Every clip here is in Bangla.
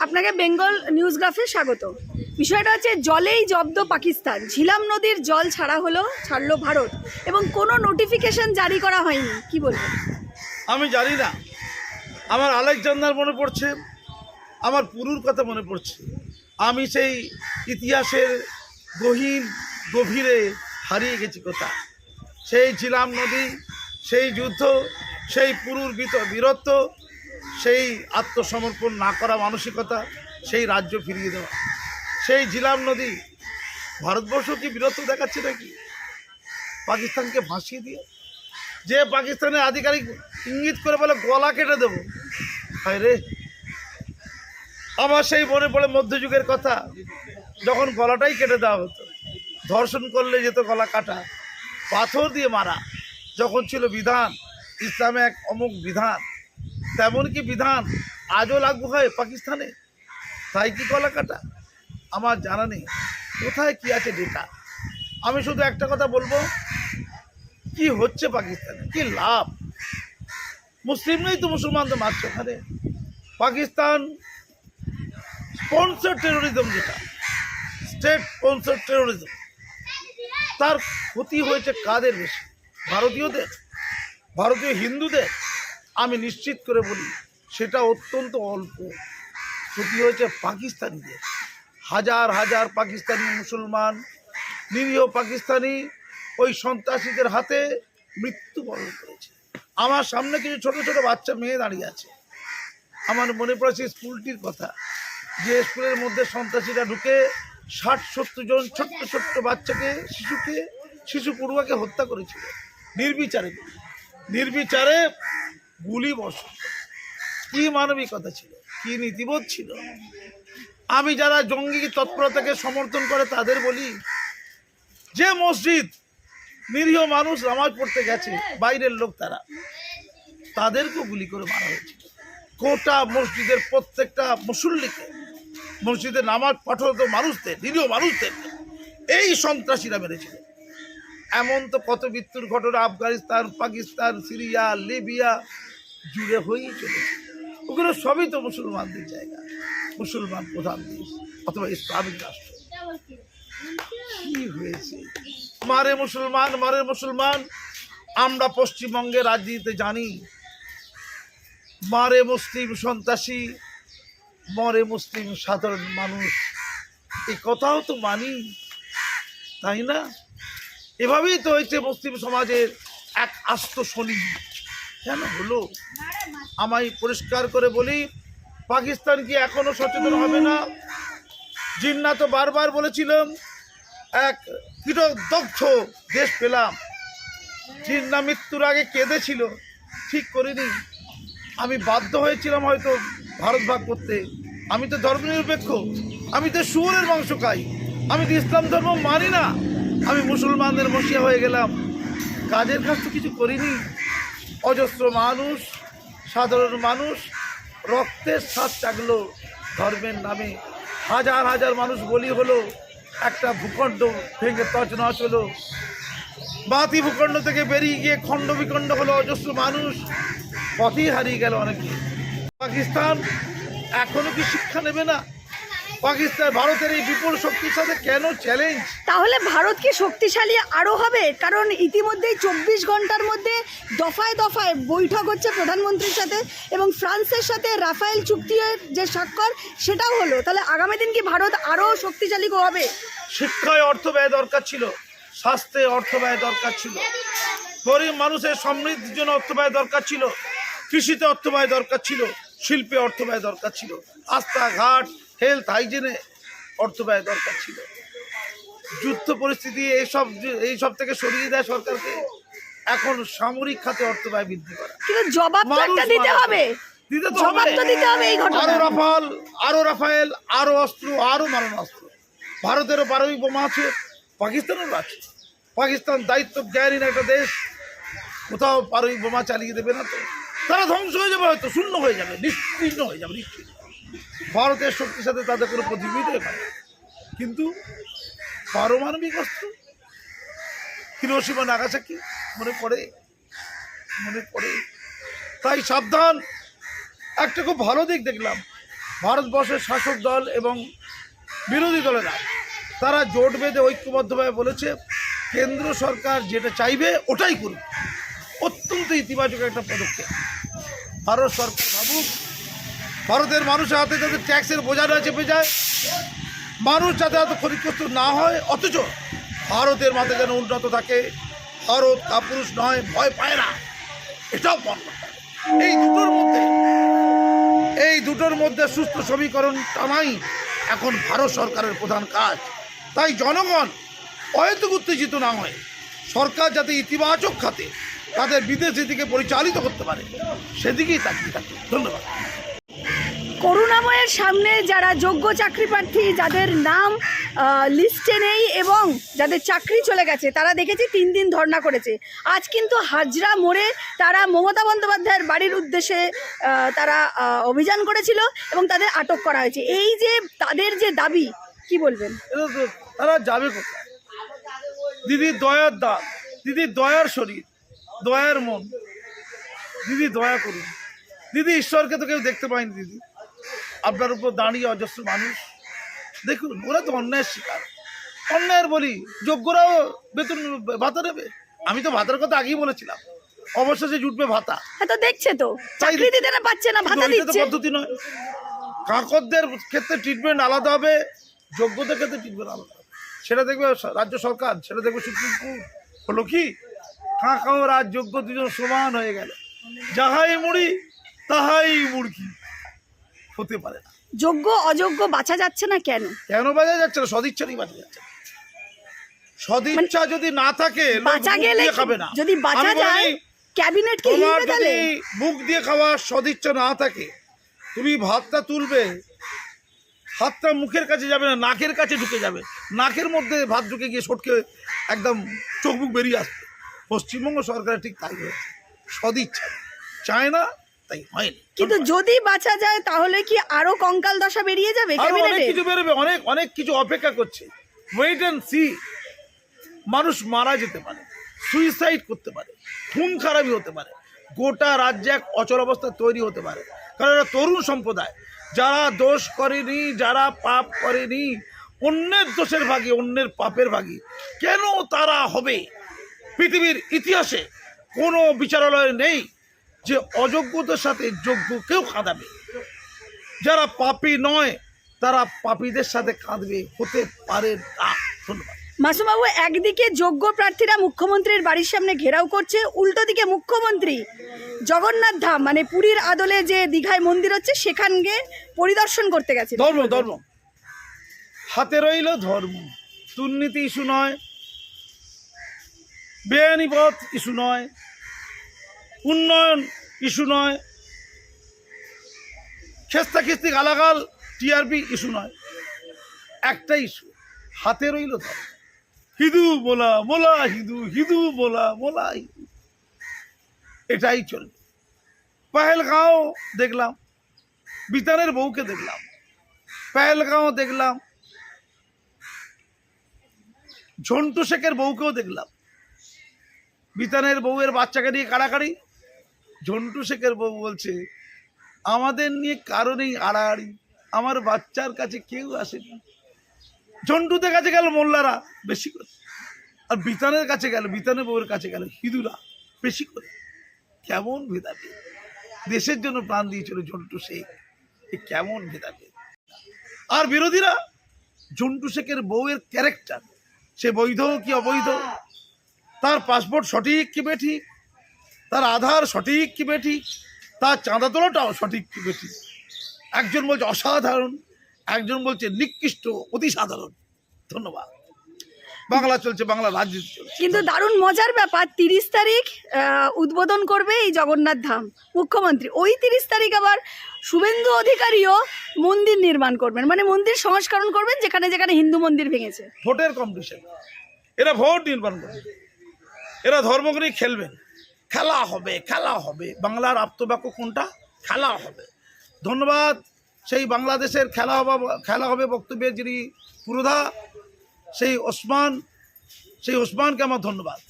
আপনাকে বেঙ্গল নিউজগ্রাফে স্বাগত। বিষয়টা হচ্ছে জলেই জব্দ পাকিস্তান। ঝিলাম নদীর জল ছাড়া হলো, ছাড়লো ভারত। এবং কোনো নোটিফিকেশন জারি করা হয়নি। কি বলবেন? আমি জানি না। আমার আলেকজান্ডার মনে পড়ছে, আমার পুরুর কথা মনে পড়ছে। আমি সেই ইতিহাসের গহীন গভীরে হারিয়ে গেছি কথা। সেই ঝিলাম নদী, সেই যুদ্ধ, সেই পুরুর বীরত্ব সেই আত্মসমর্পণ না করা মানসিকতা সেই রাজ্য ফিরিয়ে দেওয়া। সেই জিলাম নদী, ভারতবর্ষ কি বীরত্ব দেখাচ্ছে নাকি? পাকিস্তানকে ভাসিয়ে দিয়ে। যে পাকিস্তানের আধিকারিক ইঙ্গিত করে বলে, গলা কেটে দেবো। হায় রে। আবার সেই মনে পড়ে মধ্যযুগের কথা, যখন গলাটাই কেটে দেওয়া হতো। ধর্ষণ করলে যেত গলা কাটা, পাথর দিয়ে মারা, যখন ছিল বিধান, ইসলামে এক অমুক বিধান। তেমন কি বিধান আজও লাগু হয় পাকিস্তানে? তাই কি গলা কাটা আমার জানা নেই। কোথায় কি আছে ডেটা? আমি শুধু একটা কথা বলব, কি হচ্ছে পাকিস্তানে? কি লাভ? মুসলিম নেই তো মুসলমানদের মারছে ওখানে। পাকিস্তান স্পন্সর টেরোরিজম যেটা স্টেট স্পন্সর টেরোরিজম তার ক্ষতি হয়েছে কাদের বেশি? ভারতীয়দের? ভারতীয় হিন্দুদের? আমি নিশ্চিত করে বলি, সেটা অত্যন্ত অল্প। ক্ষতি হয়েছে পাকিস্তানিদের। হাজার হাজার পাকিস্তানি মুসলমান, নিরীহ পাকিস্তানি ওই সন্ত্রাসীদের হাতে মৃত্যুবরণ করেছে। আমার সামনে কিছু ছোট ছোট বাচ্চা মেয়ে দাঁড়িয়ে আছে। আমার মনে পড়েছে স্কুলটির কথা, যে স্কুলের মধ্যে সন্ত্রাসীরা ঢুকে ষাট সত্তর জন ছোট্ট ছোট্ট বাচ্চাকে, শিশুকে, শিশু পড়ুয়াকে হত্যা করেছিল। নির্বিচারে নির্বিচারে গুলি বর্ষণ কি মানবিকতা ছিল? কি নীতিবোধ ছিল? আমি যারা জঙ্গি তৎপরতাকে সমর্থন করে তাদের বলি, যে মসজিদ নিরীহ মানুষ নামাজ পড়তে গেছে, বাইরের লোক তারা, তাদেরকেও গুলি করে মারা হয়েছে। গোটা মসজিদের প্রত্যেকটা মুসল্লিকে, মসজিদে নামাজ পাঠরত মানুষদের, নিরীহ মানুষদের, এই সন্ত্রাসীরা মেরেছিল। এমন তো কত মৃত্যুর ঘটনা, আফগানিস্তান, পাকিস্তান, সিরিয়া, লিবিয়া জুড়ে হয়েই চলেছে। ওগুলো সবই তো মুসলমানদের জায়গা। মুসলমান প্রধান দেশ, অথবা ইসলামিক রাষ্ট্র। কি হয়েছে? মারে মুসলমান মারে মুসলমান। আমরা পশ্চিমবঙ্গের রাজনীতিতে জানি, মারে মুসলিম সন্ত্রাসী, মরে মুসলিম সাধারণ মানুষ। এই কথাও তো মানি, তাই না? এভাবেই তো হয়েছে মুসলিম সমাজের এক আস্ত শনি। কেন হলো? আমায় পরিষ্কার করে বলি, পাকিস্তান কি এখনও সচেতন হবে না? জিন্না তো বারবার বলেছিলাম, এক দগ্ধ দেশ পেলাম। জিন্না মৃত্যুর আগে কেঁদেছিল, ঠিক করিনি। আমি বাধ্য হয়েছিলাম হয়তো ভারত ভাগ করতে। আমি তো ধর্মনিরপেক্ষ, আমি তো সুরের মাংস খাই আমি তো ইসলাম ধর্ম মানি না। আমি মুসলমানদের মশিয়া হয়ে গেলাম। কাজের কাজ তো কিছু করিনি। অজস্র মানুষ, সাধারণ মানুষ, রক্তের স্বাদ চাগলো ধর্মের নামে। হাজার হাজার মানুষ বলি হলো, একটা ভূখণ্ড ভেঙে তছনছ হলো। বাতি ভূখণ্ড থেকে বেরিয়ে গিয়ে খণ্ড বিখণ্ড হলো অজস্র মানুষ। পথেই হারিয়ে গেল অনেকে। পাকিস্তান এখনও কি শিক্ষা নেবে না? পাকিস্তান ভারতের এই বিপুল শক্তির সাথে কেন চ্যালেঞ্জ তাহলে ভারত কি শক্তিশালী আরও হবে? কারণ ইতিমধ্যেই চব্বিশ ঘণ্টার মধ্যে দফায় দফায় বৈঠক হচ্ছে প্রধানমন্ত্রীর সাথে এবং ফ্রান্সের সাথে রাফায়েল চুক্তির যে স্বাক্ষর সেটাও হলো। তাহলে আগামী দিন কি ভারত আরও শক্তিশালী হবে? শিক্ষায় অর্থ ব্যয় দরকার ছিল স্বাস্থ্যে অর্থ ব্যয় দরকার ছিল গরিব মানুষের সমৃদ্ধির জন্য অর্থ ব্যয় দরকার ছিল কৃষিতে অর্থ ব্যয় দরকার ছিল শিল্পে অর্থ ব্যয় দরকার ছিল রাস্তাঘাট হেলথ হাইজিনে অর্থ ব্যয় দরকার ছিল। যুদ্ধ পরিস্থিতি এইসব এইসব থেকে সরিয়ে দেয় সরকারকে এখন সামরিক খাতে অর্থ ব্যয় বৃদ্ধি করা। কিন্তু জবাব দিতে হবে। আরও রাফাল আরও রাফায়েল আরও অস্ত্র আরও মারণাস্ত্র। ভারতেরও পারমাণবিক বোমা আছে পাকিস্তানেরও আছে। পাকিস্তান দায়িত্ব জ্ঞানীন একটা দেশ কোথাও পারমাণবিক বোমা চালিয়ে দেবে না তো। তারা ধ্বংস হয়ে যাবে হয়তো শূন্য হয়ে যাবে নিশ্চিন্ন হয়ে যাবে নিশ্চিন্ন। ভারতের শক্তির সাথে তাদের কোনো প্রতিযোগিতাই পারে কিন্তু পারমাণবিক অস্ত্র? হিরোসীমা নাগাসাকি মনে পড়ে মনে পড়ে। তাই সাবধান। একটা খুব ভালো দিক দেখলাম। ভারতবর্ষের শাসক দল এবং বিরোধী দলেরা, তারা জোট বেঁধে ঐক্যবদ্ধভাবে বলেছে, কেন্দ্র সরকার যেটা চাইবে ওটাই করবে অত্যন্ত ইতিবাচক একটা পদক্ষেপ। ভারত সরকার ভাবুক ভারতের মানুষের হাতে যাতে ট্যাক্সের বোঝা না চেপে যায়, মানুষ যাতে এত ক্ষতিগ্রস্ত না হয়, অথচ ভারতের মাথায় যেন উন্নত থাকে, ভারত কাপুরুষ নয়, ভয় পায় না। এটাও করতে এই দুটোর মধ্যে, এই দুটোর মধ্যে সুস্থ সমীকরণ টানাই এখন ভারত সরকারের প্রধান কাজ। তাই জনগণ হয়তো উত্তেজিত না হয়, সরকার যাতে ইতিবাচক খাতে, তাদের বিদেশি দিকে পরিচালিত করতে পারে, সেদিকেই তাকিয়ে থাকে। ধন্যবাদ। করুণাময়ের সামনে যারা যোগ্য চাকরি প্রার্থী, যাদের নাম লিস্টে নেই এবং যাদের চাকরি চলে গেছে, তারা দেখেছি তিন দিন ধর্না করেছে। আজ কিন্তু হাজরা মোড়ে তারা মমতা বন্দ্যোপাধ্যায়ের বাড়ির উদ্দেশ্যে তারা অভিযান করেছিল এবং তাদের আটক করা হয়েছে। এই যে তাদের যে দাবি, কি বলবেন? তারা যাবে দিদির দয়ার দাঁত দিদির দয়ার শরীর, দয়ার মন। দিদি দয়া করুন। দিদি ঈশ্বরকে তো কেউ দেখতে পায়নি, দিদি। আপনার উপর দাঁড়িয়ে অজস্র মানুষ। দেখুন ওরা তো অন্যায়ের শিকার। অন্যায়ের বলি যোগ্যরাও বেতন ভাতা নেবে আমি তো ভাতার কথা আগেই বলেছিলাম। অবশেষে জুটবে ভাতা। হ্যাঁ তো দেখছে তো। তাই চাকরি দিতে না পাচ্ছে না ভাতা দিচ্ছে। পদ্ধতি নয়। কাঁকরদের ক্ষেত্রে ট্রিটমেন্ট আলাদা হবে যোগ্যদের ক্ষেত্রে ট্রিটমেন্ট আলাদা হবে। সেটা দেখবে রাজ্য সরকার সেটা দেখবে সুপ্রিম কোর্ট। হলো কি? কাঁকা ও রাজ যোগ্য দুজন সমান হয়ে গেল। যাহাই মুড়ি তাহাই মুড়কি। হতে পারে না। যোগ্য অযোগ্য বাঁচা যাচ্ছে না কেন? কেন বাজা যাচ্ছে না? সদিচ্ছারই বাজা যাচ্ছে সদিচ্ছা যদি না থাকে বাঁচা গেলে খাবে না। যদি বাঁচা যায় ক্যাবিনেট কি হিলবে তাহলে মুখ দিয়ে খাওয়ার সদিচ্ছা না থাকে তুমি ভাতটা তুলবে হাতটা মুখের কাছে যাবে না নাকের কাছে ঢুকে যাবে। নাকের মধ্যে ভাত ঢুকে গিয়ে সটকে একদম চোখ মুখ বেরিয়ে আসবে। পশ্চিমবঙ্গ সরকারের ঠিক তাই হয়েছে সদিচ্ছা। চায় না তাই হয়নি কিন্তু যদি বাঁচা যায় তাহলে কি আরও কঙ্কাল দশা বেরিয়ে যাবে আরও অনেক ক্যাবিনেটে কিছু বেরোবে অনেক অনেক কিছু অপেক্ষা করছে। ওয়েট অ্যান্ড সি মানুষ মারা যেতে পারে সুইসাইড করতে পারে খুন খারাপই হতে পারে গোটা রাজ্যে এক অচল অবস্থা তৈরি হতে পারে। কারণ এরা তরুণ সম্প্রদায় যারা দোষ করেনি যারা পাপ করেনি অন্যের দোষের ভাগী অন্যের পাপের ভাগী। কেন তারা হবে? পৃথিবীর ইতিহাসে কোনো বিচারালয় নেই যে অযোগ্যদের সাথে যোগ্যকেও কাঁদাবে। যারা পাপী নয় তারা পাপীদের সাথে কাঁদবে হতে পারে না। ধন্যবাদ। মাসুমাবু একদিকে যোগ্য প্রার্থীরা মুখ্যমন্ত্রীর বাড়ির সামনে ঘেরাও করছে উল্টো দিকে মুখ্যমন্ত্রী জগন্নাথ ধাম মানে পুরীর আদলে যে দীঘায় মন্দির হচ্ছে সেখানকে পরিদর্শন করতে গেছে। ধর্ম ধর্ম। হাতে রইল ধর্ম। দুর্নীতি ইস্যু নয় বেআইনি পথ ইস্যু নয়। উন্নয়ন ইস্যু নয়। খেস্তা খেস্তি গালাগাল, টিআরপি ইস্যু নয়। একটা ইস্যু, হাতে রইল ধর্ম হিদু মোলা মোলা হিদু হিদু মোলা মোলা হিদু। এটাই চলবে। পাহেলগাঁও দেখলাম, বিতানের বউকে দেখলাম। পেহেলগাঁও দেখলাম, ঝন্টু শেখের বউকেও দেখলাম। বিতানের বউয়ের বাচ্চাকে নিয়ে কাড়াকাড়ি। ঝন্টু শেখের বউ বলছে, আমাদের নিয়ে কারণেই আড়াআড়ি। আমার বাচ্চার কাছে কেউ আসেনি। ঝন্টুদের কাছে গেল মোল্লারা, বেশি করে। আর বিতানের কাছে গেল, বিতানের বউয়ের কাছে গেল হিঁদুরা বেশি করে। কেমন ভেদাভেদ। দেশের জন্য প্রাণ দিয়েছিল ঝন্টু শেখ। এ কেমন ভেদাভেদ। আর বিরোধীরা, ঝন্টু শেখের বউয়ের ক্যারেক্টার সে বৈধ কি অবৈধ? তার পাসপোর্ট সঠিক কি বেঠিক? তার আধার সঠিক কি বেঠিক তার চাঁদা তোলাটাও সঠিক কি বেঠিক একজন বলছে অসাধারণ একজন বলছে নিকৃষ্ট অতি সাধারণ ধন্যবাদ। বাংলা চলছে বাংলা রাজনীতি চলছে। কিন্তু দারুণ মজার ব্যাপার তিরিশ তারিখ উদ্বোধন করবে এই জগন্নাথ ধাম মুখ্যমন্ত্রী। ওই তিরিশ তারিখ আবার শুভেন্দু অধিকারীও মন্দির নির্মাণ করবেন মানে মন্দির সংস্করণ করবেন যেখানে যেখানে হিন্দু মন্দির ভেঙেছে। ভোটের কম্পিটিশন এরা ভোট নির্মাণ করবে। এরা ধর্মকে নিয়ে খেলবেন। খেলা হবে খেলা হবে। বাংলার আপ্তবাক্য কোনটা? খেলা হবে। ধন্যবাদ। সেই বাংলাদেশের খেলা হবে খেলা হবে বক্তব্যের যিনি পুরোধা সেই ওসমান। সেই ওসমানকে আমার ধন্যবাদ।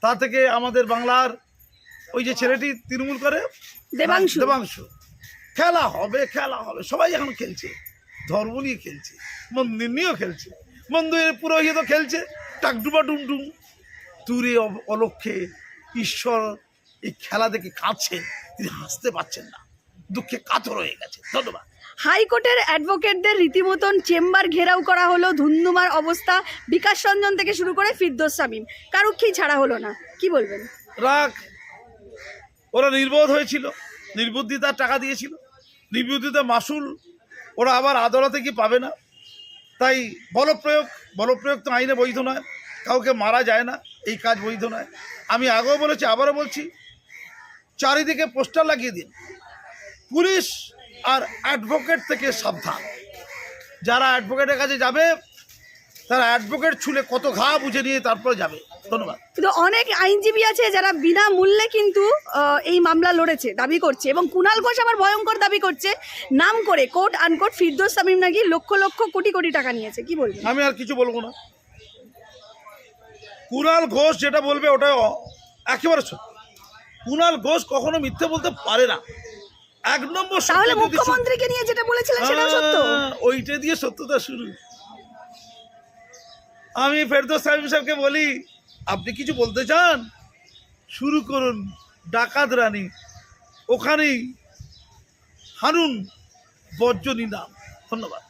তা থেকে আমাদের বাংলার ওই যে ছেলেটি তৃণমূল করে দেবাংশু। দেবাংশু। খেলা হবে খেলা হবে। সবাই এখন খেলছে। ধর্ম নিয়ে খেলছে মন্দির নিয়েও খেলছে মন্দিরের পুরোহিত খেলছে। টাকডুবা ডুমডুম দূরে অলক্ষে ঈশ্বর এই খেলা দেখে কাঁদছেন তিনি হাসতে পারছেন না। দুঃখে কাতর হয়ে গেছে। ধন্যবাদ। হাইকোর্টের অ্যাডভোকেটদের রীতিমতন চেম্বার ঘেরাও করা হলো ধুন্ধুমার অবস্থা বিকাশ রঞ্জন থেকে শুরু করে ফিরদোস শামীম। কারুক্ষেই ছাড়া হলো না? কি বলবেন? রাগ। ওরা নির্বোধ হয়েছিল নির্বুদ্ধিতার টাকা দিয়েছিল। নির্বুদ্ধিতা মাসুল ওরা আবার আদালতে কি পাবে না? তাই বলপ্রয়োগ বলপ্রয়োগ তো আইনে বৈধ নয়। কাউকে মারা যায় না এই কাজ বৈধ নয়। আমি আগেও বলেছি আবারও বলছি চারিদিকে পোস্টার লাগিয়ে দিন। পুলিশ আর অ্যাডভোকেট থেকে সাবধান। যারা অ্যাডভোকেটের কাছে যাবে তারা অ্যাডভোকেট ছুলে কত ঘা বুঝে নিয়ে তারপরে যাবে। ধন্যবাদ। কিন্তু অনেক আইনজীবী আছে যারা বিনা মূল্যে কিন্তু এই মামলা লড়েছে দাবি করছে এবং কুণাল ঘোষ আবার ভয়ঙ্কর দাবি করছে নাম করে কোর্ট আনকোর্ট ফিরদোস শামীম নাকি লক্ষ লক্ষ কোটি কোটি টাকা নিয়েছে কি বলবেন? আমি আর কিছু বলব না। কুণাল ঘোষ যেটা বলবে ওটা একেবারে সত্য। কুণাল ঘোষ কখনো মিথ্যে বলতে পারে না। এক নম্বর তাহলে মুখ্যমন্ত্রীকে নিয়ে যেটা বলেছিলেন সেটাও সত্য। ওইটা দিয়ে সত্যতা শুরু। আমি ফেরদৌস সাহেব সাহেবকে বলি আপনি কিছু বলতে চান? শুরু করুন ডাকাত রানী। ওখানেই হানুন বর্জনী নাম। ধন্যবাদ।